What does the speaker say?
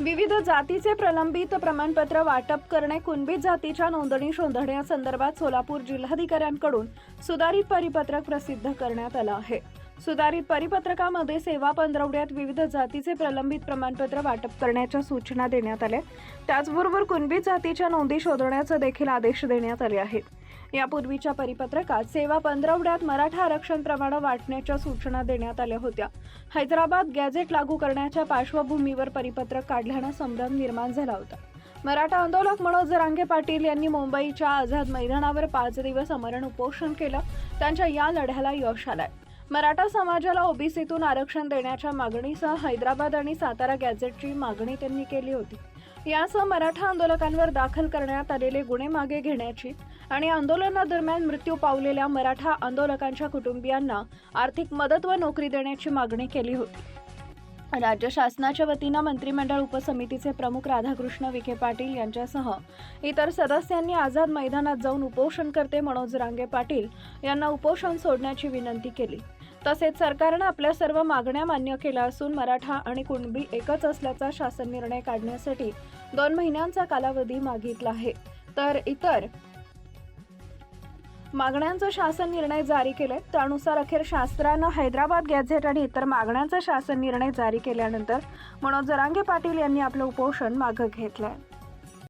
विविध जातीचे प्रलंबित प्रमाणपत्र वाटप करणे कुणबी जातीच्या नोंदणी शोधण्यासंदर्भात सोलापूर जिल्हाधिकाऱ्यांकडून सुधारित परिपत्रक प्रसिद्ध करण्यात आलं आहे. सुधारित परिपत्रकामध्ये सेवा पंधरवड्यात विविध जातीचे प्रलंबित प्रमाणपत्र वाटप करण्याच्या सूचना देण्यात आल्या. त्याचबरोबर कुणबी जातीच्या नोंदी शोधण्याचे देखील आदेश देण्यात आले आहेत. यापूर्वीच्या परिपत्रकात सेवा पंधरवड्यात मराठा आरक्षण प्रमाणे वाटण्याच्या सूचना देण्यात आल्या होत्या. हैदराबाद गॅझेट लागू करण्याच्या पार्श्वभूमीवर परिपत्रक काढल्यानं संभ्रम निर्माण झाला होता. मराठा आंदोलक मनोज जरांगे पाटील यांनी मुंबईच्या आझाद मैदानावर पाच दिवस अमरण उपोषण केलं. त्यांच्या या लढ्याला यश आलाय. मराठा समाजाला ओबीसीतून आरक्षण देण्याच्या मागणीसह हैदराबाद आणि सातारा गॅझेटची मागणी त्यांनी केली होती. यासह मराठा आंदोलकांवर दाखल करण्यात आलेले गुन्हे मागे घेण्याची आणि आंदोलनादरम्यान मृत्यू पावलेल्या मराठा आंदोलकांच्या कुटुंबियांना आर्थिक मदत व नोकरी देण्याची मागणी केली होती. राज्य शासनाच्या वतीनं मंत्रिमंडळ उपसमितीचे प्रमुख राधाकृष्ण विखे पाटील यांच्यासह इतर सदस्यांनी आझाद मैदानात जाऊन उपोषणकर्ते मनोज रांगे पाटील यांना उपोषण सोडण्याची विनंती केली. तसेच सरकारनं आपल्या सर्व मागण्या मान्य केल्या असून मराठा आणि कुणबी एकच असल्याचा शासन निर्णय काढण्यासाठी दोन महिन्यांचा कालावधी मागितला आहे. तर इतर मागण्यांचा शासन निर्णय जारी केले. त्यानुसार अखेर शास्त्रानं हैदराबाद गॅझेट आणि इतर मागण्यांचा शासन निर्णय जारी केल्यानंतर मनोज जरांगे पाटील यांनी आपलं उपोषण मागं घेतलंय.